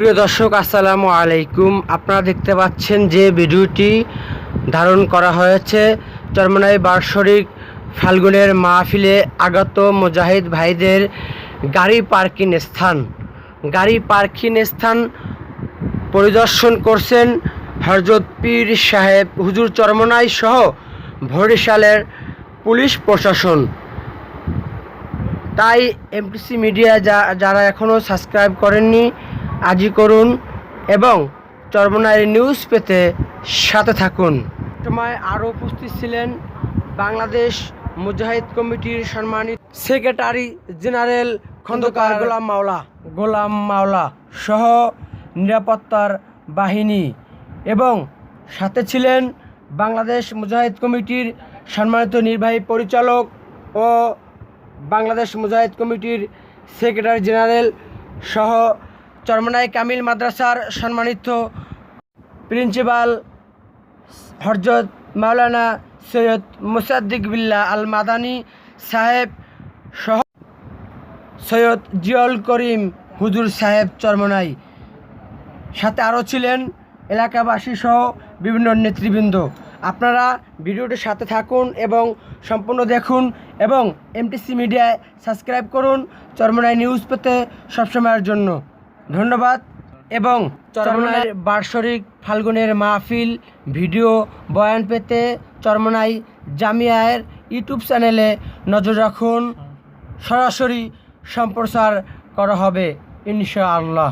প্রিয় দর্শক, আসসালামু আলাইকুম। আপনারা দেখতে পাচ্ছেন যে ভিডিওটি ধারণ করা হয়েছে চরমনাই বার্ষরিক ফাল্গুনের মাহফিলে আগত মুজাহিদ ভাইদের গাড়ি পার্কিং স্থান। গাড়ি পার্কিং স্থান পরিদর্শন করছেন হরজত পীর সাহেব, হুজুর চরমনাই সহ বরিশালের পুলিশ প্রশাসন। তাই এমটিসি মিডিয়া যা, যারা এখনও সাবস্ক্রাইব করেননি আজই করুন এবং চরমনাই নিউজ পেতে সাথে থাকুন। সময় আরও উপস্থিত ছিলেন বাংলাদেশ মুজাহিদ কমিটির সম্মানিত সেক্রেটারি জেনারেল খন্দকার গোলাম মাওলা। গোলাম মাওলা সহ নিরাপত্তার বাহিনী এবং সাথে ছিলেন বাংলাদেশ মুজাহিদ কমিটির সম্মানিত নির্বাহী পরিচালক ও বাংলাদেশ মুজাহিদ কমিটির সেক্রেটারি জেনারেল সহ চরমনাই কামিল মাদ্রাসার সম্মানিত প্রিন্সিপাল হরজত মাওলানা সৈয়দ মুসাদ্দিক বিল্লাহ আল মাদানী সাহেব সহ সৈয়দ জিয়ল করিম হুজুর সাহেব চরমনাই। সাথে আরও ছিলেন এলাকাবাসী সহ বিভিন্ন নেতৃবৃন্দ। আপনারা ভিডিওটির সাথে থাকুন এবং সম্পূর্ণ দেখুন এবং এমটিসি মিডিয়ায় সাবস্ক্রাইব করুন চরমনাই নিউজ পেতে সবসময়ের জন্য। ধন্যবাদ এবং চরমনাই বার্ষরিক ফাল্গুনের মাহফিল ভিডিও বয়ান পেতে চরমনাই জামিয়ায়ের ইউটিউব চ্যানেলে নজর রাখুন। সরাসরি সম্প্রচার করা হবে, ইনশাআল্লাহ।